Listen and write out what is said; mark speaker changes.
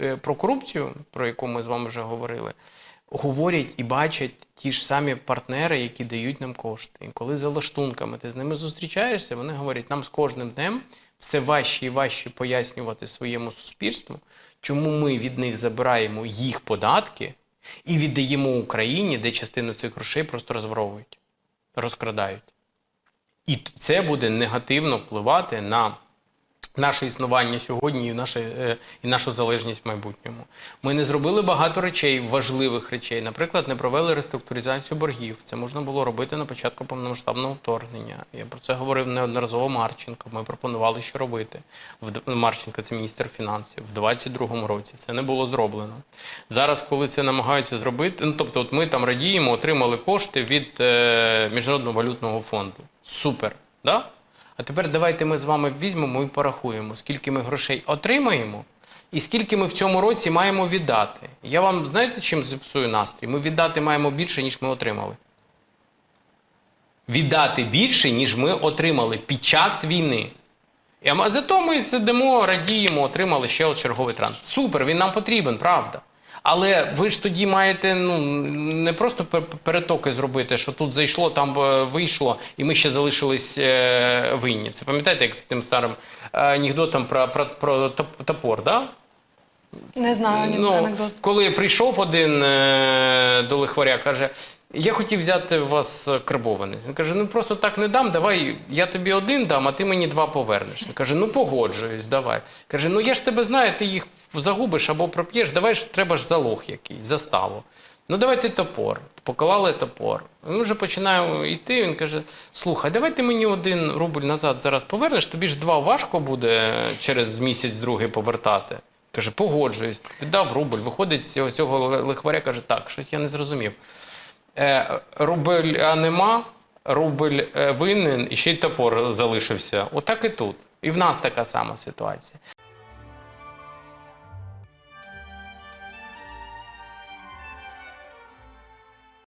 Speaker 1: е, про корупцію, про яку ми з вами вже говорили, говорять і бачать ті ж самі партнери, які дають нам кошти. І коли за лаштунками ти з ними зустрічаєшся, вони говорять, нам з кожним днем все важче і важче пояснювати своєму суспільству, чому ми від них забираємо їх податки і віддаємо Україні, де частину цих грошей просто розворовують, розкрадають. І це буде негативно впливати на наше існування сьогодні і, наше, е, і нашу залежність в майбутньому. Ми не зробили багато речей, важливих речей. Наприклад, не провели реструктуризацію боргів. Це можна було робити на початку повномасштабного вторгнення. Я про це говорив неодноразово Марченко. Ми пропонували, що робити. Марченко це міністр фінансів. В 22-му році це не було зроблено. Зараз, коли це намагаються зробити, ну тобто, от ми там радіємо, отримали кошти від е, Міжнародного валютного фонду. Супер. Да? А тепер давайте ми з вами візьмемо і порахуємо, скільки ми грошей отримаємо і скільки ми в цьому році маємо віддати. Я вам знаєте, чим зіпсую настрій? Ми віддати маємо більше, ніж ми отримали. Віддати більше, ніж ми отримали під час війни. А зато ми сидимо, радіємо, отримали ще черговий транс. Супер, він нам потрібен, правда. Але ви ж тоді маєте ну, не просто перетоки зробити, що тут зайшло, там е, вийшло, і ми ще залишились е, винні. Це пам'ятаєте, як з тим старим е, анекдотом про, про, про топор, да?
Speaker 2: Не знаю
Speaker 1: Ну,
Speaker 2: анекдот.
Speaker 1: коли прийшов один до лихваря, каже: Я хотів взяти у вас карбований. Він каже: ну просто так не дам, давай я тобі один дам, а ти мені два повернеш. Він каже: ну погоджуюсь, давай. Каже: ну я ж тебе знаю, ти їх загубиш або проп'єш, давай ж треба ж залог якийсь, заставу. Ну давайте топор. Поклали топор. Він вже починає йти. Він каже: слухай, давай ти мені один рубль назад зараз повернеш, тобі ж два важко буде через місяць другий повертати. Каже, погоджуюсь, віддав рубль. Виходить з цього лихваря, каже, так, щось я не зрозумів. Е, рубль а нема, рубль е, винен і ще й топор залишився. Отак і тут. І в нас така сама ситуація.